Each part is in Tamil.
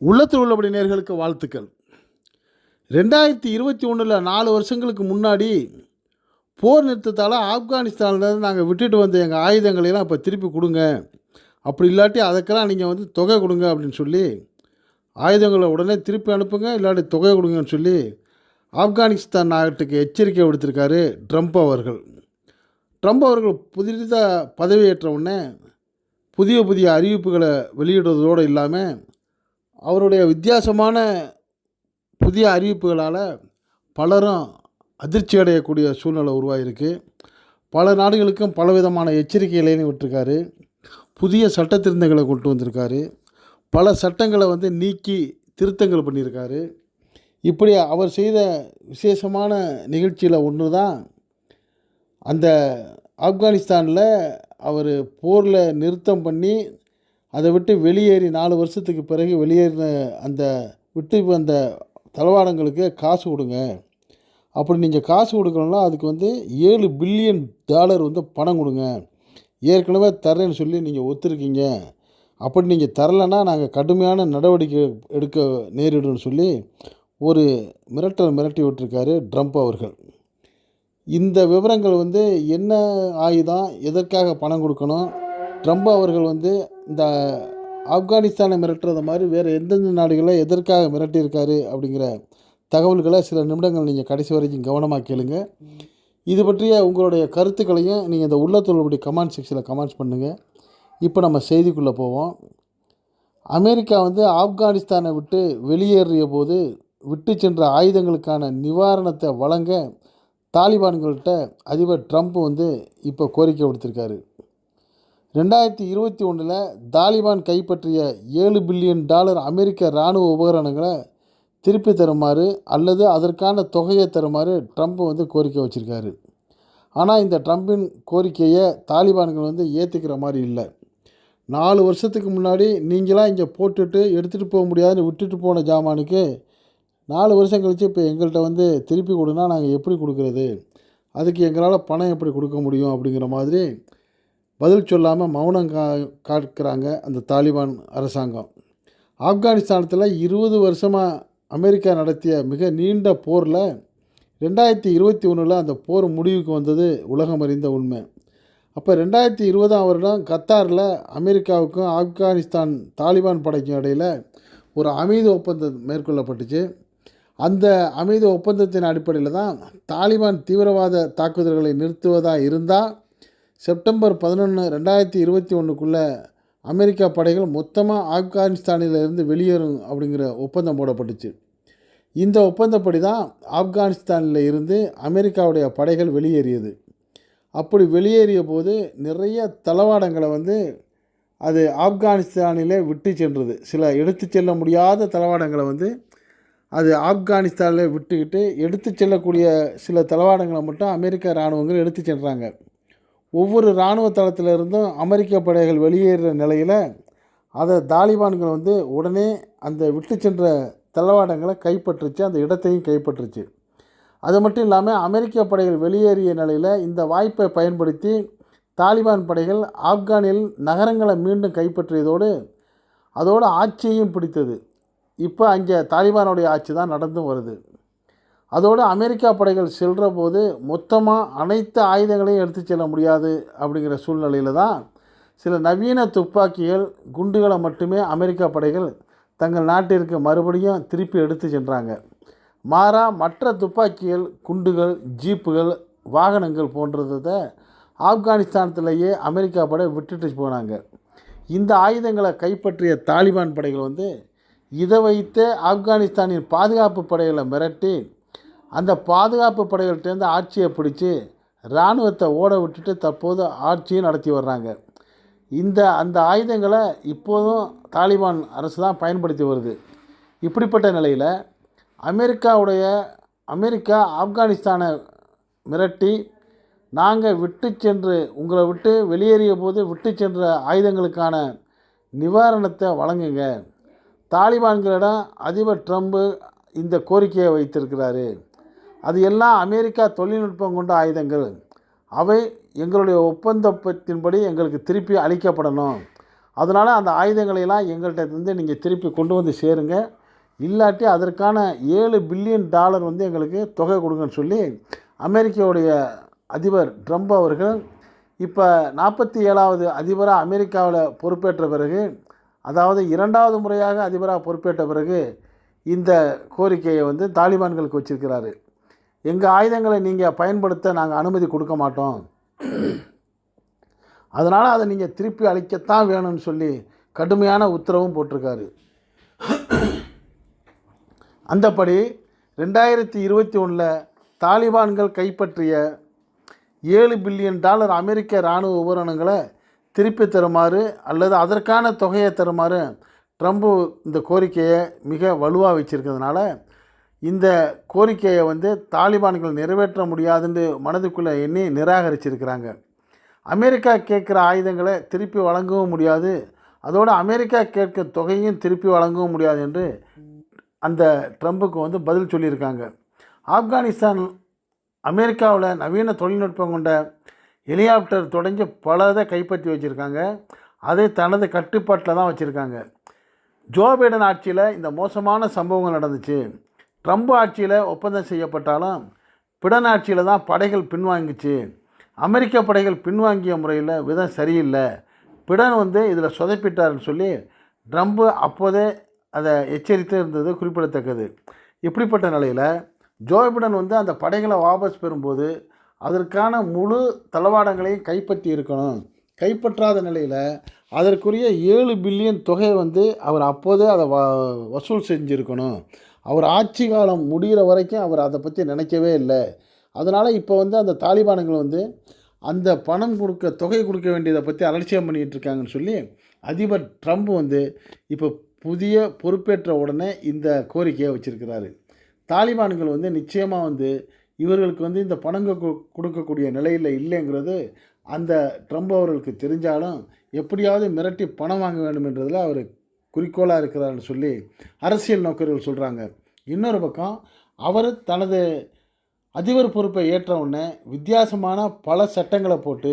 உள்ளத்தில் உள்ளபடி நேர்களுக்கு வாழ்த்துக்கள். ரெண்டாயிரத்தி இருபத்தி ஒன்றில் நாலு வருஷங்களுக்கு முன்னாடி போர் நிறுத்தத்தால் ஆப்கானிஸ்தான்லேருந்து நாங்கள் விட்டுட்டு வந்த எங்கள் ஆயுதங்களையெல்லாம் இப்போ திருப்பி கொடுங்க. அப்படி இல்லாட்டி அதுக்கெல்லாம் நீங்கள் வந்து தொகை கொடுங்க அப்படின்னு சொல்லி ஆயுதங்களை உடனே திருப்பி அனுப்புங்க இல்லாட்டி தொகை கொடுங்கன்னு சொல்லி ஆப்கானிஸ்தான் நாட்டுக்கு எச்சரிக்கை விடுத்திருக்காரு ட்ரம்ப் அவர்கள். ட்ரம்ப் அவர்கள் புதிதாக பதவியேற்ற உடனே புதிய புதிய அறிவிப்புகளை வெளியிடுவதோடு இல்லாமல் அவருடைய வித்தியாசமான புதிய அறிவிப்புகளால் பலரும் அதிர்ச்சி அடையக்கூடிய சூழ்நிலை உருவாகிருக்கு பல நாடுகளுக்கும் பலவிதமான எச்சரிக்கைகளையும் விட்டுருக்காரு புதிய சட்ட திருத்தங்களை கொண்டு வந்திருக்காரு. பல சட்டங்களை வந்து நீக்கி திருத்தங்கள் பண்ணியிருக்காரு. இப்படி அவர் செய்த விசேஷமான நிகழ்ச்சியில் ஒன்று தான் அந்த ஆப்கானிஸ்தானில் அவர் போரில் நிறுத்தம் பண்ணி அதை விட்டு வெளியேறி நாலு வருஷத்துக்கு பிறகு வெளியேறின அந்த விட்டு அந்த தளவாடங்களுக்கு காசு கொடுங்க. அப்படி நீங்கள் காசு கொடுக்கணும்னா அதுக்கு வந்து ஏழு பில்லியன் டாலர் வந்து பணம் கொடுங்க. ஏற்கனவே தரேன்னு சொல்லி நீங்கள் ஒத்துருக்கீங்க. அப்படி நீங்கள் தரலைன்னா நாங்கள் கடுமையான நடவடிக்கை எடுக்க நேரிடும்னு சொல்லி ஒரு மிரட்டல் மிரட்டி விட்டுருக்காரு ட்ரம்ப் அவர்கள். இந்த விவரங்கள் வந்து என்ன ஆயுதம் எதற்காக பணம் கொடுக்கணும்? ட்ரம்ப் அவர்கள் வந்து இந்த ஆப்கானிஸ்தானை மிரட்டுறது மாதிரி வேறு எந்தெந்த நாடுகளை எதற்காக மிரட்டியிருக்காரு அப்படிங்கிற தகவல்களை சில நிமிடங்கள் நீங்கள் கடைசி வரைக்கும் கவனமாக கேளுங்க. இது பற்றிய உங்களுடைய கருத்துக்களையும் நீங்கள் இந்த உள்ளத்தொழில்படி கமெண்ட் செக்ஷனில் கமெண்ட்ஸ் பண்ணுங்கள் இப்போ நம்ம செய்திக்குள்ளே போவோம். அமெரிக்கா வந்து ஆப்கானிஸ்தானை விட்டு வெளியேறிய போது விட்டு சென்ற ஆயுதங்களுக்கான நிவாரணத்தை வழங்க தாலிபான்கள்கிட்ட அதிபர் ட்ரம்ப் வந்து இப்போ கோரிக்கை விடுத்திருக்காரு. ரெண்டாயிரத்தி இருபத்தி ஒன்றில் தாலிபான் கைப்பற்றிய ஏழு பில்லியன் டாலர் அமெரிக்க இராணுவ உபகரணங்களை திருப்பி தருமாறு அல்லது அதற்கான தொகையை தருமாறு ட்ரம்ப் வந்து கோரிக்கை வச்சுருக்காரு. ஆனால் இந்த ட்ரம்பின் கோரிக்கையை தாலிபான்கள் வந்து ஏற்றுக்கிற மாதிரி இல்லை. நாலு வருஷத்துக்கு முன்னாடி நீங்களாம் இங்கே போட்டுட்டு எடுத்துகிட்டு போக முடியாதுன்னு விட்டுட்டு போன ஜாமானுக்கு நாலு வருஷம் கழித்து இப்போ எங்கள்கிட்ட வந்து திருப்பி கொடுனா நாங்கள் எப்படி கொடுக்குறது? அதுக்கு எங்களால் பணம் எப்படி கொடுக்க முடியும் அப்படிங்கிற மாதிரி பதில் சொல்லாமல் மௌனம் கா காக்கிறாங்க அந்த தாலிபான் அரசாங்கம். ஆப்கானிஸ்தானத்தில் இருபது வருஷமாக அமெரிக்கா நடத்திய மிக நீண்ட போரில் ரெண்டாயிரத்தி இருபத்தி ஒன்றில் அந்த போர் முடிவுக்கு வந்தது உலகம் அறிந்த உண்மை. அப்போ ரெண்டாயிரத்தி இருபதாம் வருடம் கத்தாரில் அமெரிக்காவுக்கும் ஆப்கானிஸ்தான் தாலிபான் படைக்கும் இடையில் ஒரு அமைதி ஒப்பந்தம் மேற்கொள்ளப்பட்டுச்சு. அந்த அமைதி ஒப்பந்தத்தின் அடிப்படையில் தான் தாலிபான் தீவிரவாத தாக்குதல்களை நிறுத்துவதாக இருந்தால் செப்டம்பர் பதினொன்று ரெண்டாயிரத்தி இருபத்தி ஒன்றுக்குள்ளே அமெரிக்கா படைகள் மொத்தமாக ஆப்கானிஸ்தானில் இருந்து வெளியேறும் அப்படிங்கிற ஒப்பந்தம் போடப்பட்டுச்சு. இந்த ஒப்பந்தப்படி தான் ஆப்கானிஸ்தானில் இருந்து அமெரிக்காவுடைய படைகள் வெளியேறியது. அப்படி வெளியேறிய போது நிறைய தளவாடங்களை வந்து அது ஆப்கானிஸ்தானிலே விட்டு சென்றது. சில எடுத்து செல்ல முடியாத தளவாடங்களை வந்து அது ஆப்கானிஸ்தானில் விட்டுக்கிட்டு எடுத்து செல்லக்கூடிய சில தளவாடங்களை மட்டும் அமெரிக்க இராணுவங்கள் எடுத்து சென்றாங்க. ஒவ்வொரு இராணுவ தளத்தில் இருந்தும் அமெரிக்க படைகள் வெளியேறுற நிலையில் அதை தாலிபான்கள் வந்து உடனே அந்த விட்டு சென்ற தளவாடங்களை கைப்பற்றுச்சு அந்த இடத்தையும் கைப்பற்றுச்சு. அது மட்டும் இல்லாமல் அமெரிக்க படைகள் வெளியேறிய நிலையில் இந்த வாய்ப்பை பயன்படுத்தி தாலிபான் படைகள் ஆப்கானில் நகரங்களை மீண்டும் கைப்பற்றியதோடு அதோடு ஆட்சியையும் பிடித்தது. இப்போ அங்கே தாலிபானுடைய ஆட்சி தான் நடந்தும் வருது. அதோடு அமெரிக்கா படைகள் செல்கிற போது மொத்தமாக அனைத்து ஆயுதங்களையும் எடுத்து செல்ல முடியாது அப்படிங்கிற சூழ்நிலையில் தான் சில நவீன துப்பாக்கிகள் குண்டுகளை மட்டுமே அமெரிக்கா படைகள் தங்கள் நாட்டிற்கு மறுபடியும் திருப்பி எடுத்து சென்றாங்க. மாறாக மற்ற துப்பாக்கிகள் குண்டுகள் ஜீப்புகள் வாகனங்கள் போன்றதை ஆப்கானிஸ்தானத்திலேயே அமெரிக்கா படை விட்டுட்டு போனாங்க. இந்த ஆயுதங்களை கைப்பற்றிய தாலிபான் படைகள் வந்து இதை வைத்து ஆப்கானிஸ்தானின் பாதுகாப்பு படைகளை மிரட்டி அந்த பாதுகாப்பு படைகள்கிட்டேருந்து ஆட்சியை பிடிச்சி இராணுவத்தை ஓட விட்டுட்டு தற்போது ஆட்சியும் நடத்தி வர்றாங்க. இந்த அந்த ஆயுதங்களை இப்போதும் தாலிபான் அரசு தான் பயன்படுத்தி வருது. இப்படிப்பட்ட நிலையில் அமெரிக்காவுடைய அமெரிக்கா ஆப்கானிஸ்தானை மிரட்டி நாங்கள் விட்டு சென்று உங்களை விட்டு வெளியேறிய போது விட்டு சென்ற ஆயுதங்களுக்கான நிவாரணத்தை வழங்குங்க. தாலிபான்களிடம் அதிபர் ட்ரம்ப்பு இந்த கோரிக்கையை வைத்திருக்கிறாரு. அது எல்லாம் அமெரிக்கா தொழில்நுட்பம் கொண்ட ஆயுதங்கள். அவை எங்களுடைய ஒப்பந்தத்தின்படி எங்களுக்கு திருப்பி அளிக்கப்படணும். அதனால் அந்த ஆயுதங்களையெல்லாம் எங்கள்கிட்ட இருந்து நீங்கள் திருப்பி கொண்டு வந்து சேருங்க. இல்லாட்டி அதற்கான ஏழு பில்லியன் டாலர் வந்து எங்களுக்கு தொகை கொடுங்கன்னு சொல்லி அமெரிக்காவுடைய அதிபர் ட்ரம்ப் அவர்கள் இப்போ நாற்பத்தி ஏழாவது அதிபராக அமெரிக்காவில் பொறுப்பேற்ற பிறகு அதாவது இரண்டாவது முறையாக அதிபராக பொறுப்பேற்ற பிறகு இந்த கோரிக்கையை வந்து தாலிபான்களுக்கு வச்சிருக்கிறாரு. எங்கள் ஆயுதங்களை நீங்கள் பயன்படுத்த நாங்கள் அனுமதி கொடுக்க மாட்டோம். அதனால் அதை நீங்கள் திருப்பி அளிக்கத்தான் வேணும்னு சொல்லி கடுமையான உத்தரவும் போட்டிருக்காரு. அந்தப்படி ரெண்டாயிரத்தி இருபத்தி ஒன்றில் தாலிபான்கள் கைப்பற்றிய ஏழு பில்லியன் டாலர் அமெரிக்க இராணுவ உபகரணங்களை திருப்பி தருமாறு அல்லது அதற்கான தொகையை தருமாறு ட்ரம்ப் இந்த கோரிக்கையை மிக வலுவாக வச்சுருக்கிறதுனால இந்த கோரிக்கையை வந்து தாலிபான்கள் நிறைவேற்ற முடியாதுன்னு மனதுக்குள்ளே எண்ணி நிராகரிச்சிருக்கிறாங்க. அமெரிக்கா கேட்குற ஆயுதங்களை திருப்பி வழங்கவும் முடியாது. அதோடு அமெரிக்கா கேட்க தொகையும் திருப்பி வழங்கவும் முடியாது என்று அந்த ட்ரம்புக்கு வந்து பதில் சொல்லியிருக்காங்க. ஆப்கானிஸ்தான் அமெரிக்காவில் நவீன தொழில்நுட்பம் கொண்ட ஹெலிகாப்டர் தொடங்கி பலதை கைப்பற்றி வச்சுருக்காங்க. அதை தனது கட்டுப்பாட்டில் தான் வச்சுருக்காங்க. ஜோ பைடன் ஆட்சியில் இந்த மோசமான சம்பவங்கள் நடந்துச்சு. ட்ரம்ப் ஆட்சியில் ஒப்பந்தம் செய்யப்பட்டாலும் பிடன் ஆட்சியில் தான் படைகள் பின்வாங்கிச்சு. அமெரிக்க படைகள் பின்வாங்கிய முறையில் விதம் சரியில்லை. பிடன் வந்து இதில் சொதைப்பிட்டாருன்னு சொல்லி ட்ரம்ப்பு அப்போதே அதை எச்சரித்து இருந்தது குறிப்பிடத்தக்கது. இப்படிப்பட்ட நிலையில் ஜோ பிடன் வந்து அந்த படைகளை வாபஸ் பெறும்போது அதற்கான முழு தளவாடங்களையும் கைப்பற்றி இருக்கணும். கைப்பற்றாத நிலையில் அதற்குரிய ஏழு பில்லியன் தொகை வந்து அவர் அப்போதே அதை வ வசூல் செஞ்சுருக்கணும். அவர் ஆட்சி காலம் முடிகிற வரைக்கும் அவர் அதை பற்றி நினைக்கவே இல்லை. அதனால் இப்போ வந்து அந்த தாலிபானுங்கள் வந்து அந்த பணம் கொடுக்க தொகை கொடுக்க வேண்டியதை பற்றி அலட்சியம் பண்ணிகிட்டு இருக்காங்கன்னு சொல்லி அதிபர் ட்ரம்ப் வந்து இப்போ புதிய பொறுப்பேற்ற உடனே இந்த கோரிக்கையை வச்சுருக்கிறாரு. தாலிபான்கள் வந்து நிச்சயமாக வந்து இவர்களுக்கு வந்து இந்த பணங்க கொடுக்கக்கூடிய நிலையில் இல்லைங்கிறது அந்த ட்ரம்ப் அவர்களுக்கு தெரிஞ்சாலும் எப்படியாவது மிரட்டி பணம் வாங்க வேண்டும் என்றதில் அவர் குறிக்கோளாக இருக்கிறார்னு சொல்லி அரசியல் நோக்கர்கள் சொல்கிறாங்க இன்னொரு பக்கம் அவர் தனது அதிபர் பொறுப்பை ஏற்ற உடனே வித்தியாசமான பல சட்டங்களை போட்டு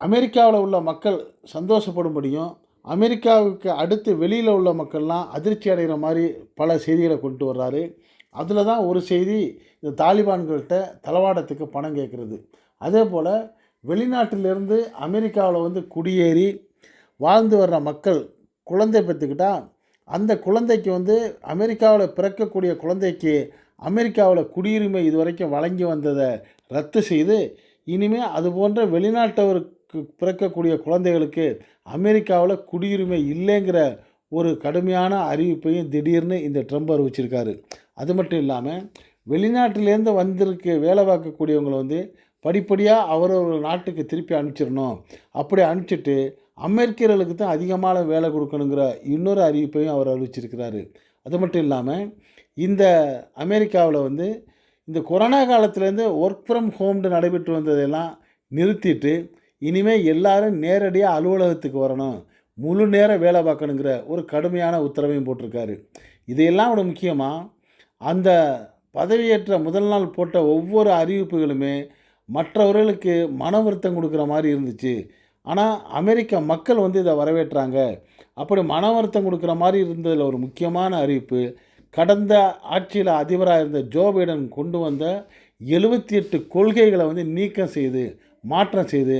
அமெரிக்காவில் உள்ள மக்கள் சந்தோஷப்படும்படியும் அமெரிக்காவுக்கு அடுத்து வெளியில் உள்ள மக்கள்லாம் அதிர்ச்சி அடைகிற மாதிரி பல செய்திகளை கொண்டு வர்றாரு. அதில் தான் ஒரு செய்தி இந்த தாலிபான்கள்கிட்ட தளவாடத்துக்கு பணம் கேட்குறது. அதே போல் வெளிநாட்டிலிருந்து அமெரிக்காவில் வந்து குடியேறி வாழ்ந்து வர்ற மக்கள் குழந்தை பெற்றுக்கிட்டா அந்த குழந்தைக்கு வந்து அமெரிக்காவில் பிறக்கக்கூடிய குழந்தைக்கு அமெரிக்காவில் குடியுரிமை இதுவரைக்கும் வழங்கி வந்ததை ரத்து செய்து இனிமேல் அது போன்ற வெளிநாட்டவருக்கு பிறக்கக்கூடிய குழந்தைகளுக்கு அமெரிக்காவில் குடியுரிமை இல்லைங்கிற ஒரு கடுமையான அறிவிப்பையும் திடீர்னு இந்த ட்ரம்ப் அறிவிச்சிருக்காரு. அது மட்டும் இல்லாமல் வெளிநாட்டிலேருந்து வந்திருக்கு வேலை பார்க்கக்கூடியவங்களை வந்து படிப்படியாக அவரவர் நாட்டுக்கு திருப்பி அனுப்பிச்சிடணும். அப்படி அனுப்பிச்சிட்டு அமெரிக்கர்களுக்கு தான் அதிகமான வேலை கொடுக்கணுங்கிற இன்னொரு அறிவிப்பையும் அவர் அறிவிச்சிருக்கிறாரு. அது மட்டும் இல்லாமல் இந்த அமெரிக்காவில் வந்து இந்த கொரோனா காலத்துலேருந்து ஒர்க் ஃப்ரம் ஹோம்னு நடைபெற்று வந்ததெல்லாம் நிறுத்திட்டு இனிமேல் எல்லாரும் நேரடியாக அலுவலகத்துக்கு வரணும். முழு நேரம் வேலை பார்க்கணுங்கிற ஒரு கடுமையான உத்தரவையும் போட்டிருக்காரு. இதையெல்லாம் விட முக்கியமாக அந்த பதவியேற்ற முதல் நாள் போட்ட ஒவ்வொரு அறிவிப்புகளுமே மற்றவர்களுக்கு மன வருத்தம் கொடுக்குற மாதிரி இருந்துச்சு. ஆனால் அமெரிக்க மக்கள் வந்து இதை வரவேற்றாங்க. அப்படி மன வருத்தம் கொடுக்குற மாதிரி இருந்ததில் ஒரு முக்கியமான அறிவிப்பு கடந்த ஆட்சியில் அதிபராக இருந்த ஜோ பைடன் கொண்டு வந்த எழுபத்தி எட்டு கொள்கைகளை வந்து நீக்கம் செய்து மாற்றம் செய்து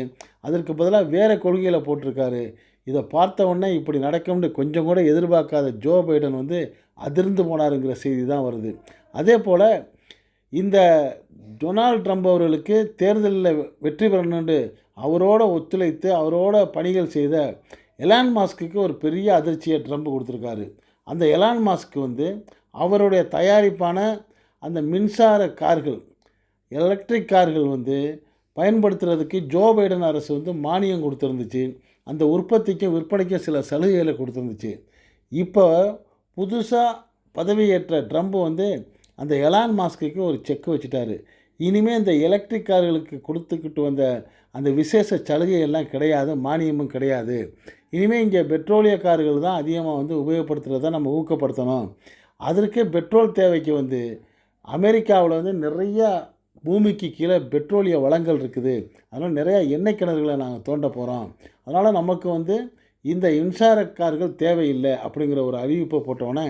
அதற்கு பதிலாக வேறு கொள்கைகளை போட்டிருக்காரு. இதை பார்த்த உடனே இப்படி நடக்கும்னு கொஞ்சம் கூட எதிர்பார்க்காத ஜோ பைடன் வந்து அதிர்ந்து போனாருங்கிற செய்தி தான் வருது. அதே போல் இந்த டொனால்ட் ட்ரம்ப் அவர்களுக்கு தேர்தலில் வெற்றி பெறணுன்னு அவரோட ஒத்துழைத்து அவரோட பணிகள் செய்த எலான் மாஸ்க்கு ஒரு பெரிய அதிர்ச்சியை ட்ரம்ப் கொடுத்துருக்காரு. அந்த எலான் மாஸ்க் வந்து அவருடைய தயாரிப்பான அந்த மின்சார கார்கள் எலக்ட்ரிக் கார்கள் வந்து பயன்படுத்துறதுக்கு ஜோ பைடன் அரசு வந்து மானியம் கொடுத்துருந்துச்சு. அந்த உற்பத்திக்கும் விற்பனைக்கும் சில சலுகைகளை கொடுத்துருந்துச்சு. இப்போ புதுசாக பதவியேற்ற ட்ரம்ப் வந்து அந்த எலான் மாஸ்க்கு ஒரு செக் வச்சுட்டாரு. இனிமேல் இந்த எலக்ட்ரிக் கார்களுக்கு கொடுத்துக்கிட்டு வந்த அந்த விசேஷ சலுகை எல்லாம் கிடையாது மானியமும் கிடையாது. இனிமேல் இங்கே பெட்ரோலிய கார்கள் தான் அதிகமாக வந்து உபயோகப்படுத்துகிறத நம்ம ஊக்கப்படுத்தணும். அதற்கே பெட்ரோல் தேவைக்கு வந்து அமெரிக்காவில் வந்து நிறையா பூமிக்கு கீழே பெட்ரோலிய வளங்கள் இருக்குது. அதனால் நிறையா எண்ணெய் கிணறுகளை நாங்கள் தோண்ட போகிறோம் அதனால் நமக்கு வந்து இந்த மின்சார கார்கள் தேவையில்லை அப்படிங்கிற ஒரு அறிவிப்பை போட்டோன்னே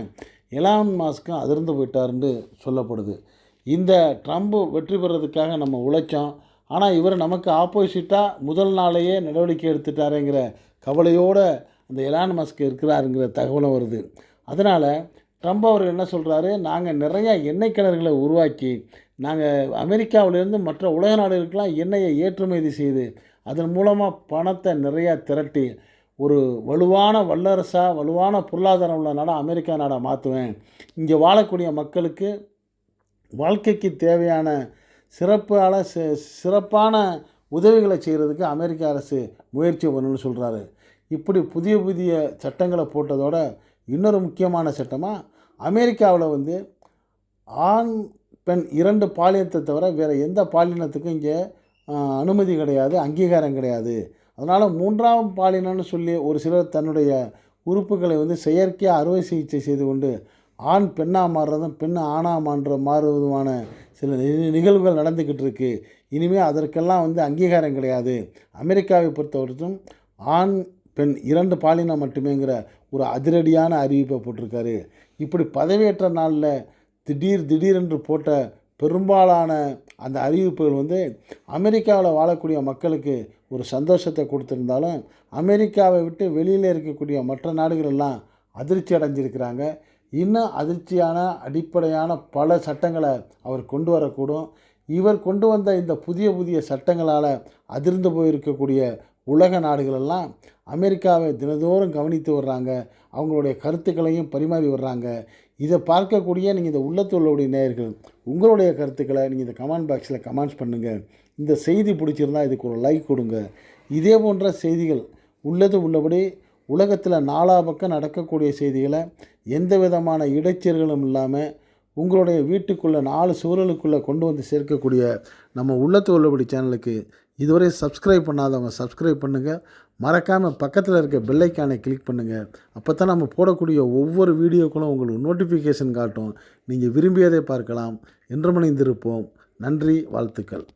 எலான் மாஸ்க்கும் அதிர்ந்து போயிட்டாருன்னு சொல்லப்படுது. இந்த ட்ரம்ப் வெற்றி பெறதுக்காக நம்ம உழைச்சோம். ஆனால் இவர் நமக்கு ஆப்போசிட்டாக முதல் நாளையே நடவடிக்கை எடுத்துட்டாருங்கிற கவலையோடு அந்த எலான் மஸ்க் இருக்கிறாருங்கிற தகவலும் வருது. அதனால் ட்ரம்ப் அவர் என்ன சொல்கிறாரு நாங்கள் நிறையா எண்ணெய் கிணறுகளை உருவாக்கி நாங்கள் அமெரிக்காவிலேருந்து மற்ற உலக நாடுகளுக்கெல்லாம் எண்ணெயை ஏற்றுமதி செய்து அதன் மூலமாக பணத்தை நிறையா திரட்டி ஒரு வலுவான வல்லரசாக வலுவான பொருளாதாரம் உள்ள நாடாக அமெரிக்கா நாடாக மாற்றுவேன் இங்கே வாழக்கூடிய மக்களுக்கு வாழ்க்கைக்கு தேவையான சிறப்பான சிறப்பான உதவிகளை செய்கிறதுக்கு அமெரிக்க அரசு முயற்சி பண்ணணும்னு சொல்கிறாரு இப்படி புதிய புதிய சட்டங்களை போட்டதோட இன்னொரு முக்கியமான சட்டமாக அமெரிக்காவில் வந்து ஆண் பெண் இரண்டு பாலினத்தை தவிர வேறு எந்த பாலினத்துக்கும் இங்கே அனுமதி கிடையாது அங்கீகாரம் கிடையாது. அதனால் மூன்றாம் பாலினம்னு சொல்லி ஒரு சிலர் தன்னுடைய உறுப்புகளை வந்து செயற்கையாக அறுவை சிகிச்சை செய்து கொண்டு ஆண் பெண்ணாக மாறுறதும் பெண் ஆணாக மாறுற மாறுவதுமான சில நி- நிகழ்வுகள் நடந்துக்கிட்டு இருக்கு இனிமேல் அதற்கெல்லாம் வந்து அங்கீகாரம் கிடையாது. அமெரிக்காவை பொறுத்தவரைக்கும் ஆண் பெண் இரண்டு பாலினம் மட்டுமேங்கிற ஒரு அதிரடியான அறிவிப்பை போட்டிருக்காரு. இப்படி பதவியேற்ற நாளில் திடீர் திடீரென்று போட்ட பெரும்பாலான அந்த அறிவிப்புகள் வந்து அமெரிக்காவில் வாழக்கூடிய மக்களுக்கு ஒரு சந்தோஷத்தை கொடுத்துருந்தாலும் அமெரிக்காவை விட்டு வெளியில் இருக்கக்கூடிய மற்ற நாடுகள் எல்லாம் அதிர்ச்சி அடைஞ்சிருக்கிறாங்க. இன்னும் அதிர்ச்சியான அடிப்படையான பல சட்டங்களை அவர் கொண்டு வரக்கூடும். இவர் கொண்டு வந்த இந்த புதிய புதிய சட்டங்களால் அதிர்ந்து போயிருக்கக்கூடிய உலக நாடுகளெல்லாம் அமெரிக்காவை தினதோறும் கவனித்து வர்றாங்க. அவங்களுடைய கருத்துக்களையும் பரிமாறி வர்றாங்க. இதை பார்க்கக்கூடிய நீங்கள் இந்த உள்ளத்துள்ளவுடைய நேயர்கள் உங்களுடைய கருத்துக்களை நீங்கள் இந்த கமெண்ட் பாக்ஸில் கமெண்ட்ஸ் பண்ணுங்கள் இந்த செய்தி பிடிச்சிருந்தா இதுக்கு ஒரு லைக் கொடுங்க. இதே போன்ற செய்திகள் உள்ளது உள்ளபடி உலகத்தில் நாலா பக்கம் நடக்கக்கூடிய செய்திகளை எந்த விதமான இடைச்சல்களும் இல்லாமல் உங்களுடைய வீட்டுக்குள்ளே நாலு சூழலுக்குள்ளே கொண்டு வந்து சேர்க்கக்கூடிய நம்ம உள்ளத்து உள்ளபடி சேனலுக்கு இதுவரை சப்ஸ்கிரைப் பண்ணாதவங்க சப்ஸ்கிரைப் பண்ணுங்கள் மறக்காமல் பக்கத்தில் இருக்க பெல்லைக்கானை கிளிக் பண்ணுங்கள் அப்போ தான் நம்ம போடக்கூடிய ஒவ்வொரு வீடியோக்களும் உங்களுக்கு நோட்டிஃபிகேஷன் காட்டும். நீங்கள் விரும்பியதை பார்க்கலாம். என்று மணிந்திருப்போம் நன்றி வாழ்த்துக்கள்.